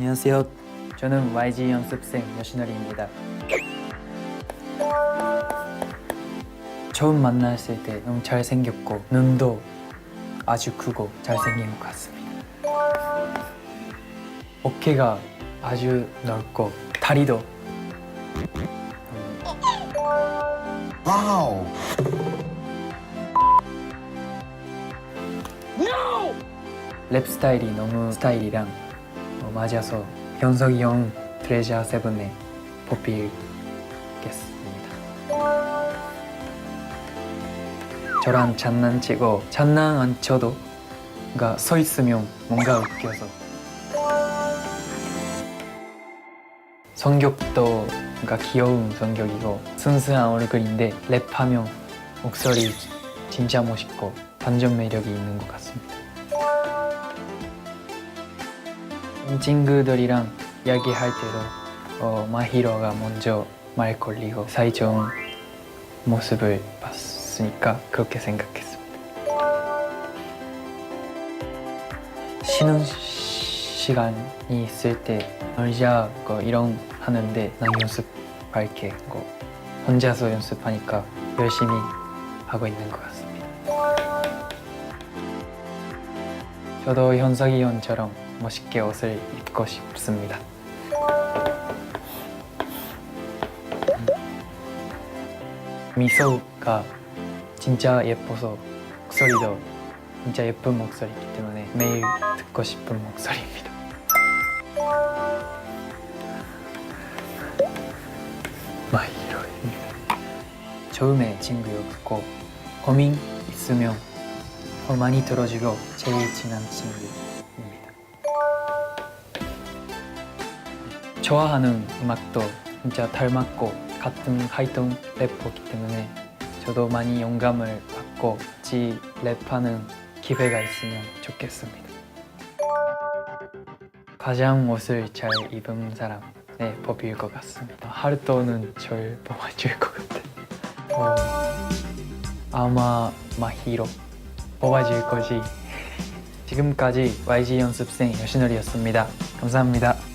안녕하세요. 저는 YG 연습생 여신월입니다. 처음 만났을 때 너무 잘생겼고 눈도 아주 크고 잘생긴 것 같습니다. 어깨가 아주 넓고 다리도 와우. 랩 스타일이 너무 스타일이랑 어, 맞아서 현석이 형 트레저 세븐에 뽑히겠습니다. 저랑 장난치고 장난 안 쳐도 그러니까 서 있으면 뭔가 웃겨서 성격도 그러니까 귀여운 성격이고 순수한 얼굴인데 랩하면 목소리 진짜 멋있고 반전 매력이 있는 것 같습니다. 친구들이랑 이야기할 때도 어, 마히로가 먼저 말 걸리고 사이 좋은 모습을 봤으니까 그렇게 생각했습니다. 쉬는 시간이 있을 때 놀자 거 이런 하는데 난 연습할게 거 혼자서 연습하니까 열심히 하고 있는 것 같습니다. 저도 현석이 형처럼 멋있게 옷을 입고 싶습니다. 미소가 진짜 예뻐서 목소리도 진짜 예쁜 목소리이기 때문에 매일 듣고 싶은 목소리입니다. 마이로입니다. 처음에 친구였고 고민 있으면 더 많이 들어주고 제일 친한 친구입니다. 좋아하는 음악도 진짜 닮았고 같은 활동 래퍼기 때문에 저도 많이 영감을 받고 같이 랩하는 기회가 있으면 좋겠습니다. 가장 옷을 잘 입은 사람의 법일 것 같습니다. 하루토는 절 뽑아줄 것 같아요. 어, 아마 마히로 뽑아줄 거지. 지금까지 YG 연습생 여신월이었습니다. 감사합니다.